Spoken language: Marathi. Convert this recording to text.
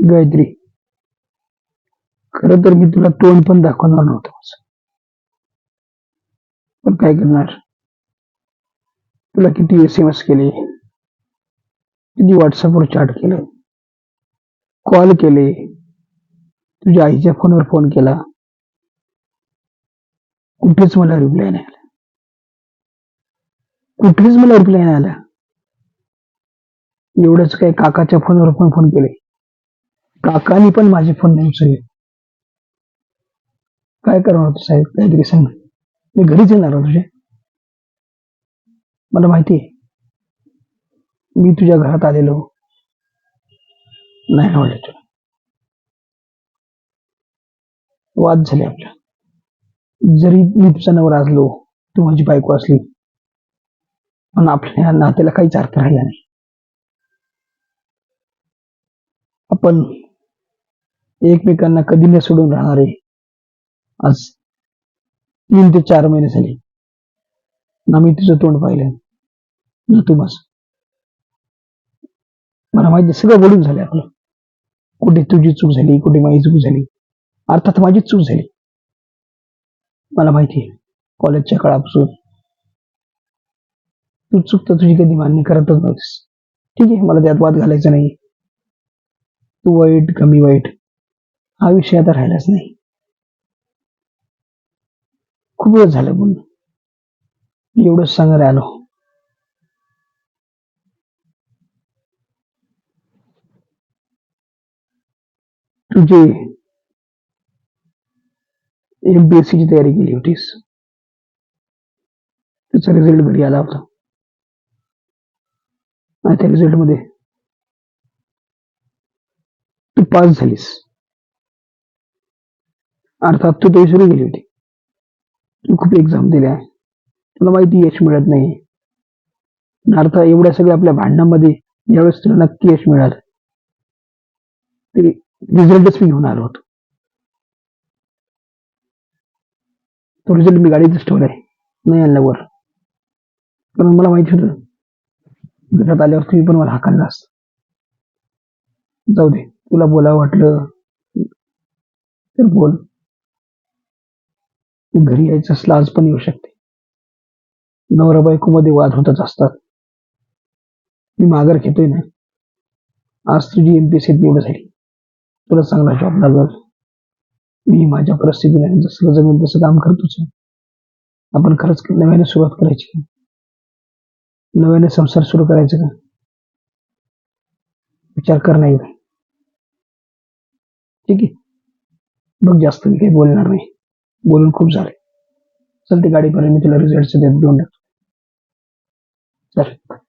गायत्री. खर तर मी तुला तोंड पण दाखवणार नव्हतं पण काय करणार? तुला किती एस एम एस केले? किती व्हॉट्सअपवर चॅट केलं? कॉल केले? तुझ्या आईच्या फोनवर फोन केला? कुठेच मला रिप्लाय नाही आला. कुठेच मला रिप्लाय नाही आला. एवढंच काय काकाच्या फोनवर पण फोन केले? काकानी पण माझे फोन नाही उचलले. काय करणार होतो साहेब? काहीतरी सांग. मी घरीच येणार तुझे मला माहिती आहे. मी तुझ्या घरात आलेलो. नाही आवडलं तुला. वाद झाले आपल्या. जरी मी तुझा नवरा असलो तू माझी बायको असली पण आपल्या या नात्याला काहीच अर्थ राहिला नाही. आपण एकमेकांना कधी न सोडून राहणारे आज तीन ते चार महिने झाले. ना मी तुझं तोंड पाहिलं ना तू माझं. मला माहिती सगळं बोलून झालं आपलं. कुठे तुझी चूक झाली कुठे माझी चूक झाली. अर्थात माझी चूक झाली. मला माहिती आहे कॉलेजच्या काळापासून. तू चूक तर तुझी कधी मान्य करतच नव्हतीस. ठीक आहे मला त्यात वाद घालायचा नाही तू वाईट कमी वाईट. हा विषय आता राहिलाच नाही. खूप वेळ झालं बोलणं. एवढंच सांगायला आलो. तुझे एमपीएससी ची तयारी केली होतीस. त्याचा रिझल्ट घरी आला होता. आणि त्या रिझल्टमध्ये तू पास झालीस. अर्थात तू ते विसरून गेली होती. तू खूप एक्झाम दिल्या तुला माहिती यश मिळत नाही. अर्थात एवढ्या सगळ्या आपल्या भांडणामध्ये ज्यावेळेस तुला नक्की यश मिळालं. ते रिझल्टच मी घेऊन आलो होतो. तो रिझल्ट मी गाडीतच ठेवलाय. नाही आणला वर. कारण मला माहिती होतं. घरात आल्यावर तुम्ही पण मला हाकालला जाऊ दे. तुला बोलावं वाटलं. तर बोल. घरी यायचं असलं आज पण येऊ शकते. नवरा बायकोमध्ये वाद होतच असतात. मी माघार घेतोय ना. आज तुझी एम पी एस निवड झाली तुला चांगला जॉब लागल मी माझ्या परिस्थितीने जसं जमेल तसं काम करतोच आपण खरंच नव्याने सुरुवात करायची का? नव्याने संसार सुरू करायचा का? विचार कर नाही ठीक आहे? बघ जास्त मी काही बोलणार नाही. बोलून खूप झाले. चल गाडी पर्यंत मी तुला रिझल्ट देऊन टाकतो. चालेल